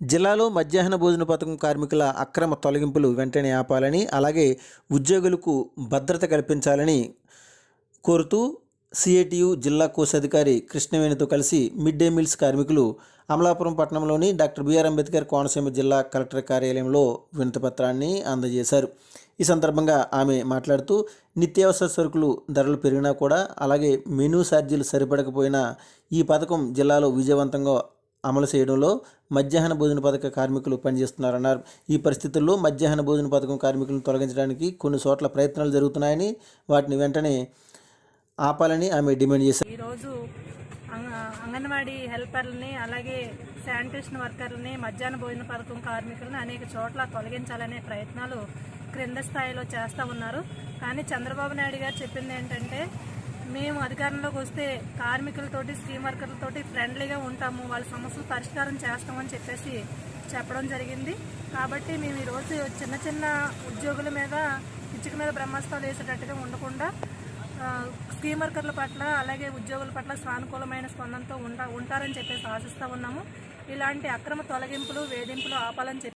జిల్లాలో మధ్యాహ్న భోజన పథకం కార్మికుల అక్రమ తొలగింపులు వెంటనే ఆపాలని అలాగే ఉద్యోగులకు భద్రత కల్పించాలని కోరుతూ సిఐటియు జిల్లా కోశాధికారి కృష్ణవేణితో కలిసి మిడ్ డే మీల్స్ కార్మికులు అమలాపురం పట్టణంలోని డాక్టర్ బిఆర్ అంబేద్కర్ కోనసీమ జిల్లా కలెక్టర్ కార్యాలయంలో వినతిపత్రాన్ని అందజేశారు. ఈ సందర్భంగా ఆమె మాట్లాడుతూ నిత్యావసర సరుకులు ధరలు పెరిగినా కూడా అలాగే మెనూ ఛార్జీలు సరిపడకపోయినా ఈ పథకం జిల్లాలో విజయవంతంగా అమలు చేయడంలో మధ్యాహ్న భోజన పథక కార్మికులు పనిచేస్తున్నారన్నారు. ఈ పరిస్థితుల్లో మధ్యాహ్న భోజన పథకం కార్మికులను తొలగించడానికి కొన్ని చోట్ల ప్రయత్నాలు జరుగుతున్నాయని వాటిని వెంటనే ఆపాలని ఆమె డిమాండ్ చేశారు. ఈరోజు అంగ- అంగన్వాడీ హెల్పర్లని అలాగే శానిటేషన్ వర్కర్లని మధ్యాహ్న భోజన పథకం కార్మికులను అనేక చోట్ల తొలగించాలనే ప్రయత్నాలు క్రింద స్థాయిలో చేస్తూ ఉన్నారు. కానీ చంద్రబాబు నాయుడు గారు చెప్పింది ఏంటంటే మేము అధికారంలోకి వస్తే కార్మికులతోటి స్కీమ్ వర్కర్లతోటి ఫ్రెండ్లీగా ఉంటాము. వాళ్ళ సమస్యలు పరిష్కారం చేస్తామని చెప్పేసి చెప్పడం జరిగింది. కాబట్టి మేము ఈరోజు చిన్న చిన్న ఉద్యోగుల మీద ఇచ్చుక మీద బ్రహ్మస్థాలు వేసేటట్టుగా ఉండకుండా స్కీమ్ వర్కర్ల పట్ల అలాగే ఉద్యోగుల పట్ల సానుకూలమైన స్పందనతో ఉంటా ఉంటారని చెప్పేసి ఆశిస్తూ ఉన్నాము. ఇలాంటి అక్రమ తొలగింపులు వేధింపులు ఆపాలని చెప్పి